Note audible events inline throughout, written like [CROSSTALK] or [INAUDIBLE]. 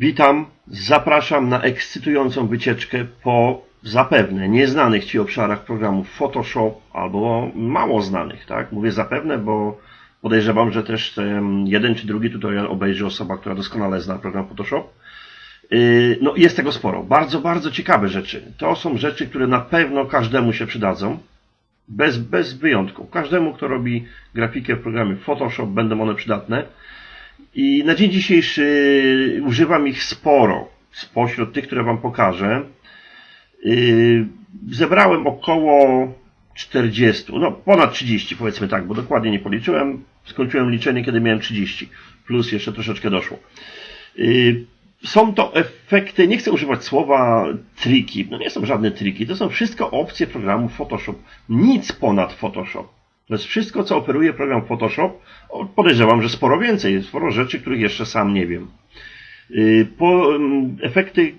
Witam, zapraszam na ekscytującą wycieczkę po zapewne nieznanych Ci obszarach programów Photoshop albo mało znanych, tak? Mówię zapewne, bo podejrzewam, że też jeden czy drugi tutorial obejrzy osoba, która doskonale zna program Photoshop. Yy, No jest tego sporo. Bardzo, bardzo ciekawe rzeczy. To są rzeczy, które na pewno każdemu się przydadzą. Bez, bez wyjątku. Każdemu, kto robi grafikę w programie Photoshop, będą one przydatne. I na dzień dzisiejszy używam ich sporo. Spośród tych, które Wam pokażę, yy, zebrałem około 40, no ponad 30 powiedzmy tak, bo dokładnie nie policzyłem. Skończyłem liczenie, kiedy miałem 30, plus jeszcze troszeczkę doszło. Yy, Są to efekty, nie chcę używać słowa triki, no nie są żadne triki, to są wszystko opcje programu Photoshop. Nic ponad Photoshop. To jest wszystko, co oferuje program Photoshop. Podejrzewam, że sporo więcej, sporo rzeczy, których jeszcze sam nie wiem. Yy, Po mm, efekty,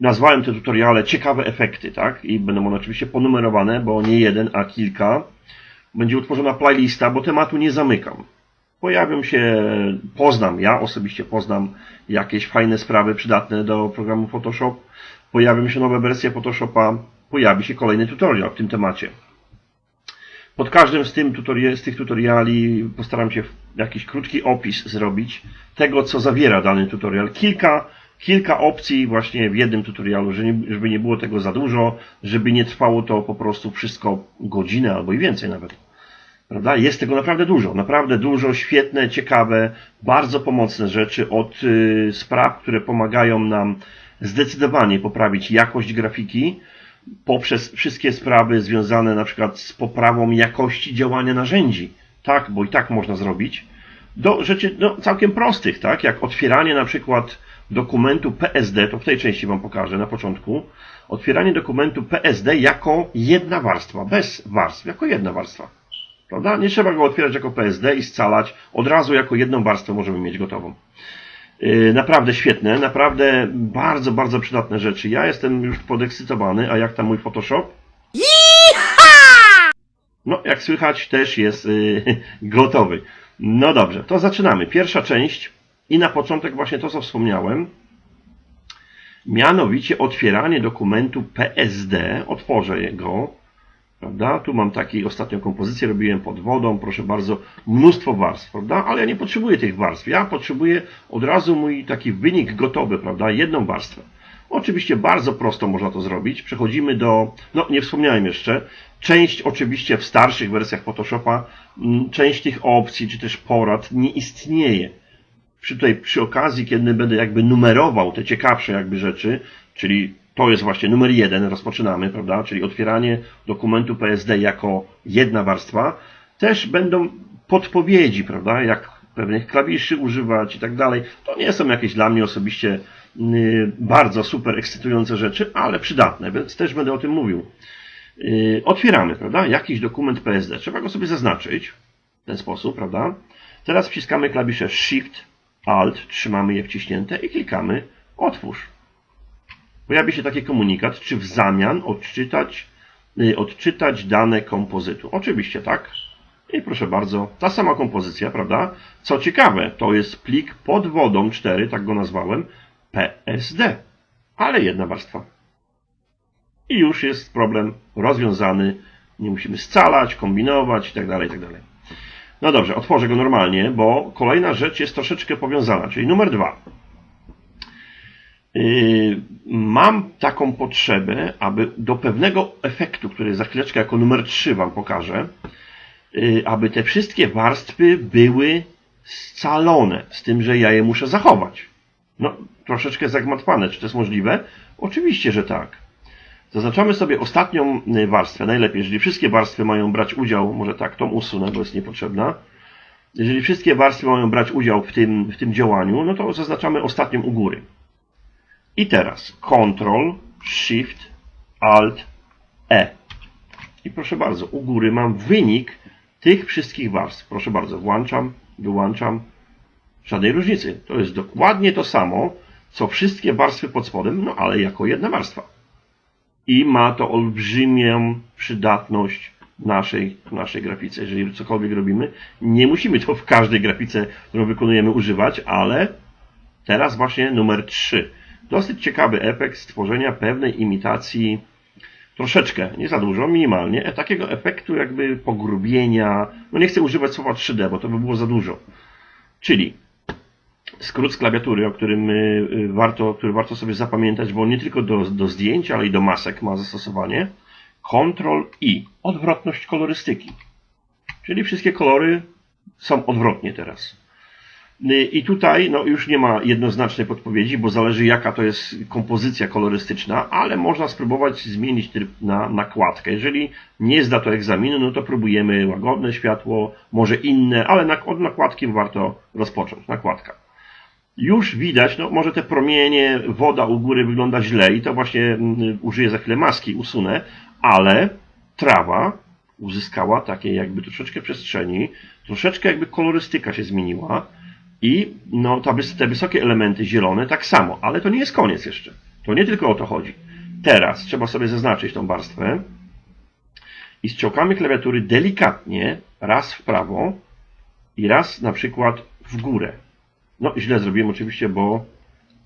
nazwałem te tutoriale ciekawe efekty, tak? I będą one oczywiście ponumerowane, bo nie jeden, a kilka. Będzie utworzona playlista, bo tematu nie zamykam. Pojawią się, poznam, ja osobiście poznam jakieś fajne sprawy przydatne do programu Photoshop. Pojawią się nowe wersje Photoshopa, pojawi się kolejny tutorial w tym temacie. Pod każdym z, tym z tych tutoriali postaram się jakiś krótki opis zrobić tego, co zawiera dany tutorial. Kilka, kilka opcji właśnie w jednym tutorialu, żeby nie było tego za dużo, żeby nie trwało to po prostu wszystko godzinę albo i więcej nawet. Prawda? Jest tego naprawdę dużo, naprawdę dużo, świetne, ciekawe, bardzo pomocne rzeczy od y, spraw, które pomagają nam zdecydowanie poprawić jakość grafiki, poprzez wszystkie sprawy związane na przykład z poprawą jakości działania narzędzi. Tak, bo i tak można zrobić. Do rzeczy no, całkiem prostych, tak, jak otwieranie na przykład dokumentu PSD, to w tej części Wam pokażę na początku. Otwieranie dokumentu PSD jako jedna warstwa, bez warstw, jako jedna warstwa. Prawda? Nie trzeba go otwierać jako PSD i scalać. Od razu jako jedną warstwę możemy mieć gotową. Yy, Naprawdę świetne, naprawdę bardzo, bardzo przydatne rzeczy. Ja jestem już podekscytowany, a jak tam mój Photoshop? No, jak słychać, też jest yy, [LAUGHS] gotowy. No dobrze, to zaczynamy. Pierwsza część i na początek właśnie to, co wspomniałem. Mianowicie otwieranie dokumentu PSD. Otworzę go. Prawda? Tu mam taką ostatnią kompozycję, robiłem pod wodą, proszę bardzo, mnóstwo warstw, prawda? Ale ja nie potrzebuję tych warstw. Ja potrzebuję od razu mój taki wynik gotowy, prawda? Jedną warstwę. Oczywiście bardzo prosto można to zrobić. Przechodzimy do, no nie wspomniałem jeszcze, część oczywiście w starszych wersjach Photoshopa, część tych opcji czy też porad nie istnieje. Przy tutaj przy okazji, kiedy będę jakby numerował te ciekawsze jakby rzeczy, czyli to jest właśnie numer jeden, rozpoczynamy, prawda? Czyli otwieranie dokumentu PSD jako jedna warstwa. Też będą podpowiedzi, prawda? Jak pewnych klawiszy używać i tak dalej. To nie są jakieś dla mnie osobiście yy, bardzo super ekscytujące rzeczy, ale przydatne, więc też będę o tym mówił. Yy, Otwieramy, prawda? Jakiś dokument PSD. Trzeba go sobie zaznaczyć w ten sposób, prawda? Teraz wciskamy klawisze Shift, Alt, trzymamy je wciśnięte i klikamy Otwórz Pojawia się taki komunikat, czy w zamian odczytać, y, odczytać dane kompozytu. Oczywiście tak. I proszę bardzo, ta sama kompozycja, prawda? Co ciekawe, to jest plik pod wodą 4, tak go nazwałem, PSD, ale jedna warstwa. I już jest problem rozwiązany. Nie musimy scalać, kombinować itd., tak itd. Tak no dobrze, otworzę go normalnie, bo kolejna rzecz jest troszeczkę powiązana, czyli numer 2 mam taką potrzebę, aby do pewnego efektu, który za chwileczkę jako numer 3 Wam pokażę, yy, aby te wszystkie warstwy były scalone, z tym, że ja je muszę zachować. No, troszeczkę zagmatwane. Czy to jest możliwe? Oczywiście, że tak. Zaznaczamy sobie ostatnią yy, warstwę. Najlepiej, jeżeli wszystkie warstwy mają brać udział, może tak, tą usunę, bo jest niepotrzebna. Jeżeli wszystkie warstwy mają brać udział w tym, w tym działaniu, no to zaznaczamy ostatnią u góry. I teraz Ctrl, Shift, Alt, E. I proszę bardzo, u góry mam wynik tych wszystkich warstw. Proszę bardzo, włączam, wyłączam. Żadnej różnicy. To jest dokładnie to samo, co wszystkie warstwy pod spodem, no ale jako jedna warstwa. I ma to olbrzymią przydatność naszej, naszej grafice. Jeżeli cokolwiek robimy, nie musimy to w każdej grafice, którą wykonujemy, używać, ale Teraz właśnie numer 3. Dosyć ciekawy efekt stworzenia pewnej imitacji troszeczkę, nie za dużo, minimalnie, e, takiego efektu jakby pogrubienia. No nie chcę używać słowa 3D, bo to by było za dużo. Czyli skrót z klawiatury, o którym y, y, warto, który warto sobie zapamiętać, bo nie tylko do, do zdjęć, ale i do masek ma zastosowanie. Ctrl I. Odwrotność kolorystyki. Czyli wszystkie kolory są odwrotnie teraz. I tutaj no, już nie ma jednoznacznej podpowiedzi, bo zależy jaka to jest kompozycja kolorystyczna, ale można spróbować zmienić tryb na nakładkę. Jeżeli nie zda to egzaminu, no to próbujemy łagodne światło, może inne, ale od nakładki warto rozpocząć. Nakładka. Już widać, no może te promienie, woda u góry wygląda źle i to właśnie mm, użyję za chwilę maski, usunę, ale trawa uzyskała takiej jakby troszeczkę przestrzeni, troszeczkę jakby kolorystyka się zmieniła i no, te wysokie elementy zielone tak samo, ale to nie jest koniec jeszcze. To nie tylko o to chodzi. Teraz trzeba sobie zaznaczyć tą warstwę i strzałkami klawiatury delikatnie raz w prawo i raz na przykład w górę. No, źle zrobiłem oczywiście, bo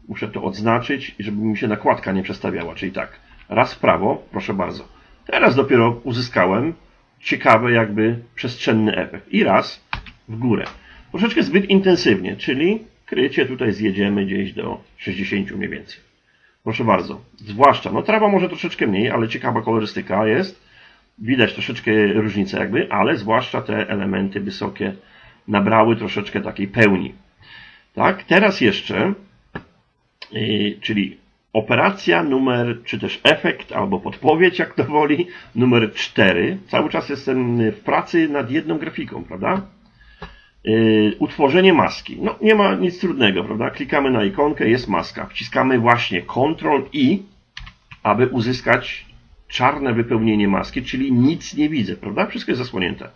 muszę to odznaczyć, żeby mi się nakładka nie przestawiała. Czyli tak, raz w prawo, proszę bardzo. Teraz dopiero uzyskałem ciekawy jakby przestrzenny efekt. I raz w górę. Troszeczkę zbyt intensywnie, czyli krycie tutaj zjedziemy gdzieś do 60 mniej więcej. Proszę bardzo. Zwłaszcza, no trawa może troszeczkę mniej, ale ciekawa kolorystyka jest. Widać troszeczkę różnicę jakby, ale zwłaszcza te elementy wysokie nabrały troszeczkę takiej pełni. Tak, teraz jeszcze, yy, czyli operacja numer, czy też efekt, albo podpowiedź, jak to woli, numer 4. Cały czas jestem w pracy nad jedną grafiką, prawda? Yy, utworzenie maski. No, nie ma nic trudnego, prawda? Klikamy na ikonkę, jest maska. Wciskamy właśnie Ctrl I, aby uzyskać czarne wypełnienie maski, czyli nic nie widzę, prawda? Wszystko jest zasłonięte.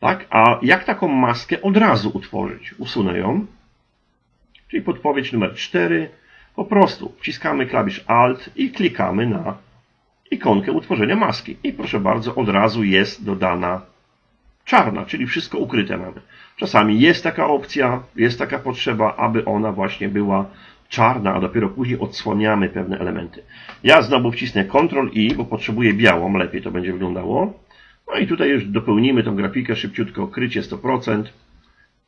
Tak? A jak taką maskę od razu utworzyć? Usunę ją. Czyli podpowiedź numer 4. Po prostu wciskamy klawisz Alt i klikamy na ikonkę utworzenia maski. I proszę bardzo, od razu jest dodana czarna, czyli wszystko ukryte mamy. Czasami jest taka opcja, jest taka potrzeba, aby ona właśnie była czarna, a dopiero później odsłaniamy pewne elementy. Ja znowu wcisnę Ctrl I, bo potrzebuję białą, lepiej to będzie wyglądało. No i tutaj już dopełnimy tą grafikę szybciutko, krycie 100%.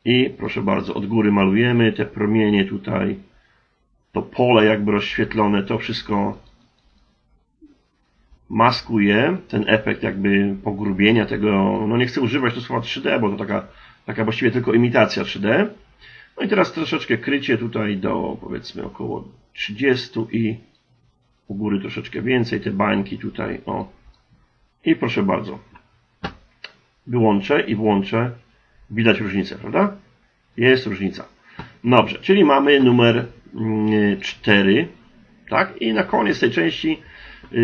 I proszę bardzo, od góry malujemy te promienie tutaj, to pole jakby rozświetlone, to wszystko maskuje ten efekt jakby pogrubienia tego, no nie chcę używać tu słowa 3D, bo to taka, taka właściwie tylko imitacja 3D. No i teraz troszeczkę krycie tutaj do powiedzmy około 30 i u góry troszeczkę więcej, te bańki tutaj, o. I proszę bardzo. Wyłączę i włączę. Widać różnicę, prawda? Jest różnica. Dobrze, czyli mamy numer 4, mm, tak? I na koniec tej części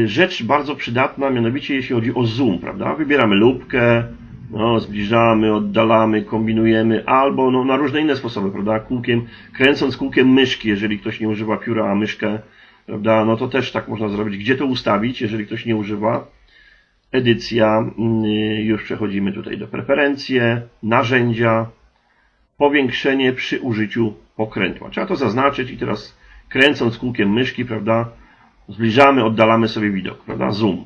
rzecz bardzo przydatna, mianowicie jeśli chodzi o zoom, prawda? Wybieramy lupkę, no, zbliżamy, oddalamy, kombinujemy, albo no, na różne inne sposoby, prawda? Kółkiem, kręcąc kółkiem myszki, jeżeli ktoś nie używa pióra, a myszkę, prawda? No to też tak można zrobić. Gdzie to ustawić, jeżeli ktoś nie używa? Edycja, y, już przechodzimy tutaj do preferencje, narzędzia, powiększenie przy użyciu pokrętła. Trzeba to zaznaczyć i teraz kręcąc kółkiem myszki, prawda? Zbliżamy, oddalamy sobie widok, prawda? Zoom.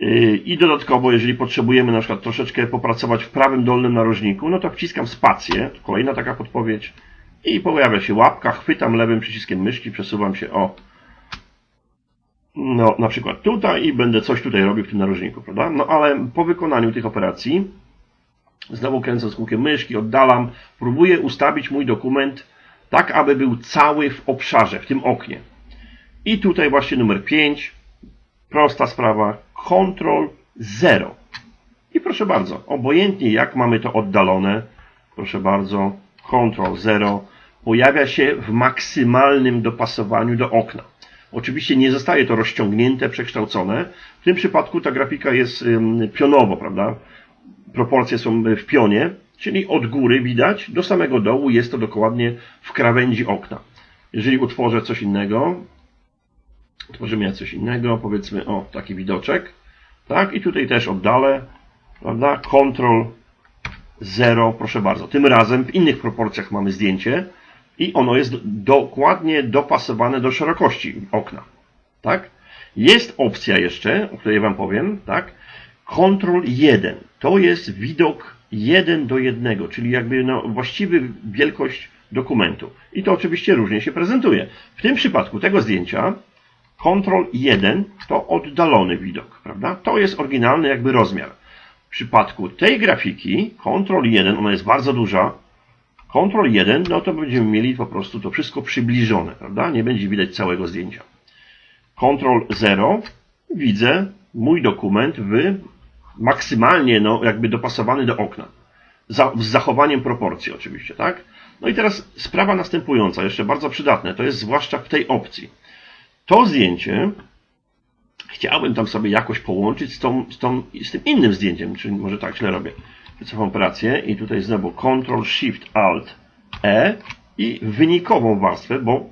Yy, I dodatkowo, jeżeli potrzebujemy na przykład troszeczkę popracować w prawym dolnym narożniku, no to wciskam spację, kolejna taka podpowiedź, i pojawia się łapka, chwytam lewym przyciskiem myszki, przesuwam się o no, na przykład tutaj i będę coś tutaj robił w tym narożniku, prawda? No ale po wykonaniu tych operacji, znowu kręcąc kółkiem myszki, oddalam, próbuję ustawić mój dokument tak, aby był cały w obszarze, w tym oknie. I tutaj właśnie numer 5. Prosta sprawa. Ctrl 0. I proszę bardzo, obojętnie jak mamy to oddalone, proszę bardzo, Ctrl 0 pojawia się w maksymalnym dopasowaniu do okna. Oczywiście nie zostaje to rozciągnięte, przekształcone. W tym przypadku ta grafika jest pionowo, prawda? Proporcje są w pionie, czyli od góry widać do samego dołu jest to dokładnie w krawędzi okna. Jeżeli utworzę coś innego, Tworzymy coś innego, powiedzmy, o, taki widoczek. Tak, i tutaj też oddalę, prawda? Ctrl 0, proszę bardzo. Tym razem w innych proporcjach mamy zdjęcie. i ono jest dokładnie dopasowane do szerokości okna. Tak? Jest opcja jeszcze, o której Wam powiem, tak? Control 1. To jest widok 1 do 1, czyli jakby no, właściwy wielkość dokumentu. I to oczywiście różnie się prezentuje. W tym przypadku tego zdjęcia Control 1 to oddalony widok, prawda? To jest oryginalny jakby rozmiar. W przypadku tej grafiki Control 1, ona jest bardzo duża, Control 1, no to będziemy mieli po prostu to wszystko przybliżone, prawda? Nie będzie widać całego zdjęcia. Control 0, widzę mój dokument w maksymalnie, no jakby dopasowany do okna. Za, z zachowaniem proporcji oczywiście, tak? No i teraz sprawa następująca, jeszcze bardzo przydatne, to jest zwłaszcza w tej opcji. To zdjęcie chciałbym tam sobie jakoś połączyć z, tą, z, tą, z tym innym zdjęciem, czyli może tak źle robię. Wycofam operację i tutaj znowu Ctrl Shift Alt E i wynikową warstwę, bo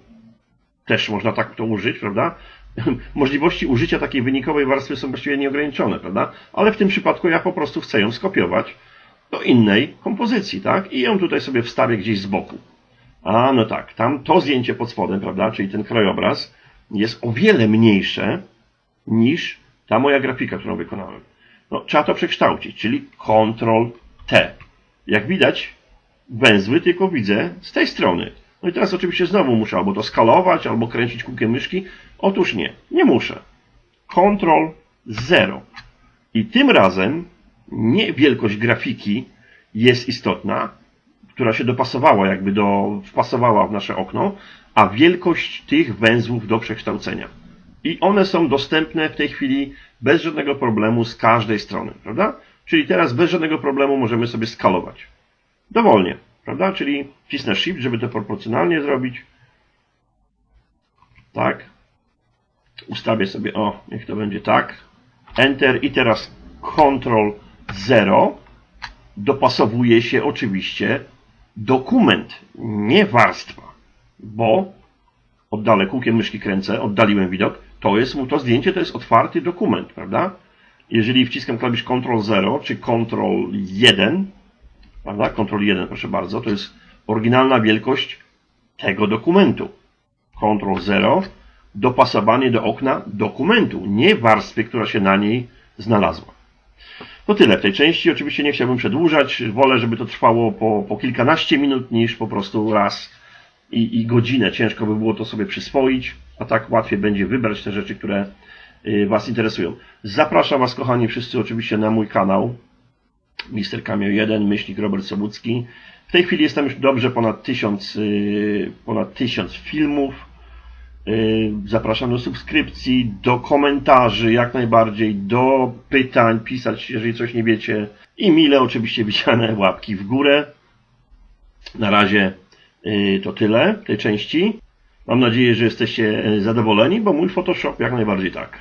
też można tak to użyć, prawda? [LAUGHS] Możliwości użycia takiej wynikowej warstwy są właściwie nieograniczone, prawda? Ale w tym przypadku ja po prostu chcę ją skopiować do innej kompozycji, tak? I ją tutaj sobie wstawię gdzieś z boku. A, no tak, tam to zdjęcie pod spodem, prawda? Czyli ten krajobraz jest o wiele mniejsze niż ta moja grafika, którą wykonałem. No, trzeba to przekształcić, czyli Ctrl T. Jak widać, węzły tylko widzę z tej strony. No i teraz oczywiście znowu muszę albo to skalować, albo kręcić kółkiem myszki. Otóż nie, nie muszę. Ctrl 0. I tym razem nie wielkość grafiki jest istotna, która się dopasowała, jakby do, wpasowała w nasze okno, a wielkość tych węzłów do przekształcenia. I one są dostępne w tej chwili bez żadnego problemu z każdej strony, prawda? Czyli teraz bez żadnego problemu możemy sobie skalować. Dowolnie, prawda? Czyli wcisnę Shift, żeby to proporcjonalnie zrobić. Tak. Ustawię sobie, o, niech to będzie tak. Enter i teraz Ctrl 0. Dopasowuje się oczywiście dokument, nie warstwa, bo oddalę kółkiem myszki kręcę, oddaliłem widok, to jest to zdjęcie to jest otwarty dokument, prawda? Jeżeli wciskam klawisz Ctrl 0 czy Ctrl 1, prawda? Ctrl 1, proszę bardzo, to jest oryginalna wielkość tego dokumentu. Ctrl 0, dopasowanie do okna dokumentu, nie warstwy, która się na niej znalazła. To tyle w tej części. Oczywiście nie chciałbym przedłużać. Wolę, żeby to trwało po, po kilkanaście minut niż po prostu raz i, i godzinę. Ciężko by było to sobie przyswoić, a tak łatwiej będzie wybrać te rzeczy, które y, Was interesują. Zapraszam Was, kochani, wszyscy oczywiście na mój kanał Mister Cameo 1, myślnik Robert Sobucki. W tej chwili jestem już dobrze ponad tysiąc, y, ponad tysiąc filmów. Y, Zapraszam do subskrypcji, do komentarzy, jak najbardziej, do pytań, pisać, jeżeli coś nie wiecie. I mile oczywiście widziane [LAUGHS] łapki w górę. Na razie y, to tyle tej części. Mam nadzieję, że jesteście y, zadowoleni, bo mój Photoshop jak najbardziej tak.